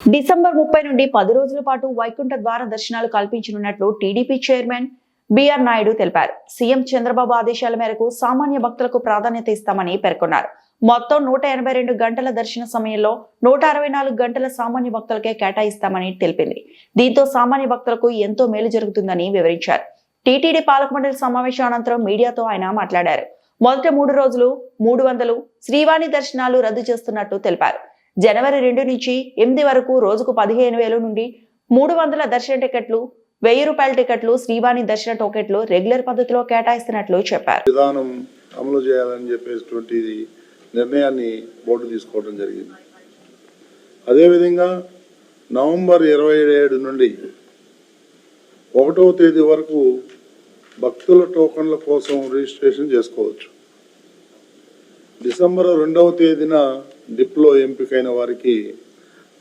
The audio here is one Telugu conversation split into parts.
డిసెంబర్ ముప్పై నుండి పది రోజుల పాటు వైకుంఠ ద్వార దర్శనాలు కల్పించనున్నట్లు TDP chairman B R Naidu తెలిపారు. సీఎం చంద్రబాబు ఆదేశాల మేరకు సామాన్య భక్తులకు ప్రాధాన్యత ఇస్తామని పేర్కొన్నారు. మొత్తం నూట ఎనభై రెండు గంటల దర్శన సమయంలో నూట అరవై నాలుగు గంటల సామాన్య భక్తులకే కేటాయిస్తామని తెలిపింది. దీంతో సామాన్య భక్తులకు ఎంతో మేలు జరుగుతుందని వివరించారు. టీటీడీ పాలకమండలి సమావేశం అనంతరం మీడియాతో ఆయన మాట్లాడారు. మొదటి మూడు రోజులు మూడు వందలు శ్రీవాణి దర్శనాలు రద్దు చేస్తున్నట్టు తెలిపారు. జనవరి రెండు నుంచి ఎనిమిది వరకు రోజుకు పదిహేను వేల నుండి మూడు వందల దర్శన టికెట్లు వెయ్యి రూపాయల టికెట్లు శ్రీవాణి దర్శన టోకెట్లు రెగ్యులర్ పద్ధతిలో కేటాయిస్తున్నట్లు చెప్పారు. విధానం అమలు చేయాలని చెప్పేటువంటి నిర్ణయాన్ని బోర్డు తీసుకోవడం జరిగింది. అదేవిధంగా నవంబర్ ఇరవై ఏడు నుండి ఒకటవ తేదీ వరకు భక్తుల టోకన్ల కోసం రిజిస్ట్రేషన్ చేసుకోవచ్చు. డిసెంబర్ రెండవ తేదీన డిప్లో ఎంపికైన వారికి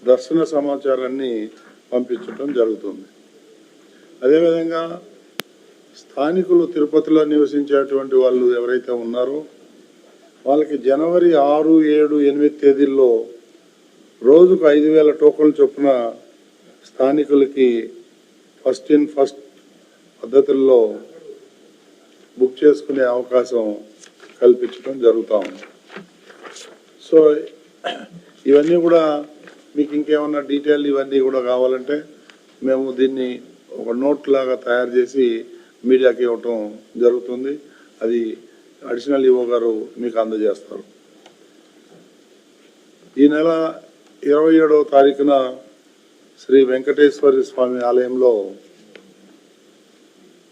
దర్శన సమాచారాన్ని పంపించడం జరుగుతుంది. అదేవిధంగా స్థానికులు తిరుపతిలో నివసించేటువంటి వాళ్ళు ఎవరైతే ఉన్నారో వాళ్ళకి జనవరి ఆరు ఏడు ఎనిమిది తేదీల్లో రోజుకు ఐదు వేల టోకన్లు చొప్పున స్థానికులకి ఫస్ట్ ఇన్ ఫస్ట్ పద్ధతుల్లో బుక్ చేసుకునే అవకాశం కల్పించడం జరుగుతూ ఉంది. సో ఇవన్నీ కూడా మీకు ఇంకేమన్నా డీటెయిల్ ఇవన్నీ కూడా కావాలంటే మేము దీన్ని ఒక నోట్ లాగా తయారు చేసి మీడియాకి ఇవ్వటం జరుగుతుంది. అది అడిషనల్ ఈవో గారు మీకు అందజేస్తారు. ఈ నెల ఇరవై ఏడవ తారీఖున శ్రీ వెంకటేశ్వర స్వామి ఆలయంలో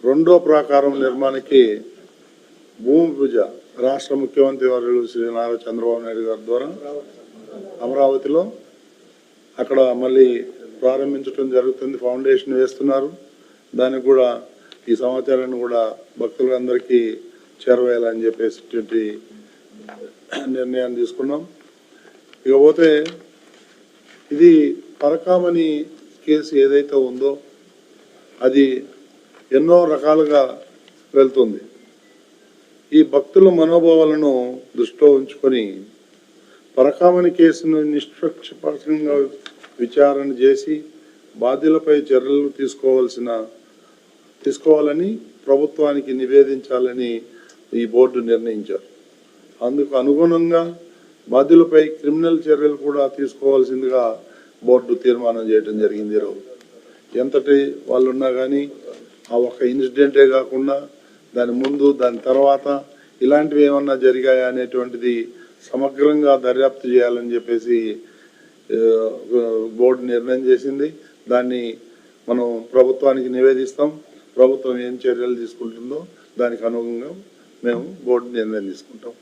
రెండో ప్రాకారం నిర్మాణానికి భూమి పూజ రాష్ట్ర ముఖ్యమంత్రి వర్యులు శ్రీ నారా చంద్రబాబు నాయుడు గారి ద్వారా అమరావతిలో. అక్కడ మళ్ళీ ప్రారంభించడం జరుగుతుంది ఫౌండేషన్ వేస్తున్నారు. దానికి కూడా ఈ సమాచారాన్ని కూడా భక్తులందరికీ చేరవేయాలని చెప్పేసి నిర్ణయాన్ని తీసుకున్నాం. ఇకపోతే ఇది పరకామణి కేసు ఏదైతే ఉందో అది ఎన్నో రకాలుగా వెళ్తుంది. ఈ భక్తుల మనోభావాలను దృష్టిలో ఉంచుకొని పరకామణి కేసును నిష్పక్షపాతంగా విచారణ చేసి బాధ్యులపై చర్యలు తీసుకోవాల్సిన తీసుకోవాలని ప్రభుత్వానికి నివేదించాలని ఈ బోర్డు నిర్ణయించారు. అందుకు అనుగుణంగా బాధ్యులపై క్రిమినల్ చర్యలు కూడా తీసుకోవాల్సిందిగా బోర్డు తీర్మానం చేయడం జరిగింది ఈరోజు ఎంతటి వాళ్ళు ఉన్నా కానీ ఆ ఒక్క ఇన్సిడెంటే కాకుండా దాని ముందు దాని తర్వాత ఇలాంటివి ఏమన్నా జరిగాయా అనేటువంటిది సమగ్రంగా దర్యాప్తు చేయాలని చెప్పేసి బోర్డు నిర్ణయం చేసింది. దాన్ని మనం ప్రభుత్వానికి నివేదిస్తాం. ప్రభుత్వం ఏం చర్యలు తీసుకుంటుందో దానికి అనుగుణంగా మేము బోర్డు నిర్ణయం తీసుకుంటాం.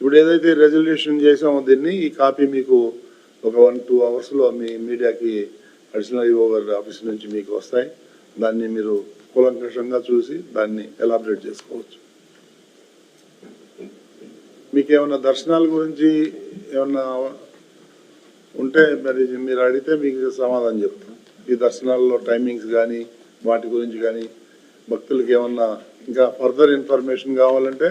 ఇప్పుడు ఏదైతే రెజల్యూషన్ చేసామో దీన్ని ఈ కాపీ మీకు ఒక వన్ టూ అవర్స్లో మీ మీడియాకి అడిషనల్ ఈఓ గారి ఆఫీస్ నుంచి మీకు వస్తాయి. దాన్ని మీరు కూలంకషంగా చూసి దాన్ని ఎలాబరేట్ చేసుకోవచ్చు. మీకు ఏమైనా దర్శనాల గురించి ఏమన్నా ఉంటే మరి మీరు అడిగితే మీకు సమాధానం చెప్తాం. ఈ దర్శనాల్లో టైమింగ్స్ కానీ వాటి గురించి కానీ భక్తులకి ఏమన్నా ఇంకా ఫర్దర్ ఇన్ఫర్మేషన్ కావాలంటే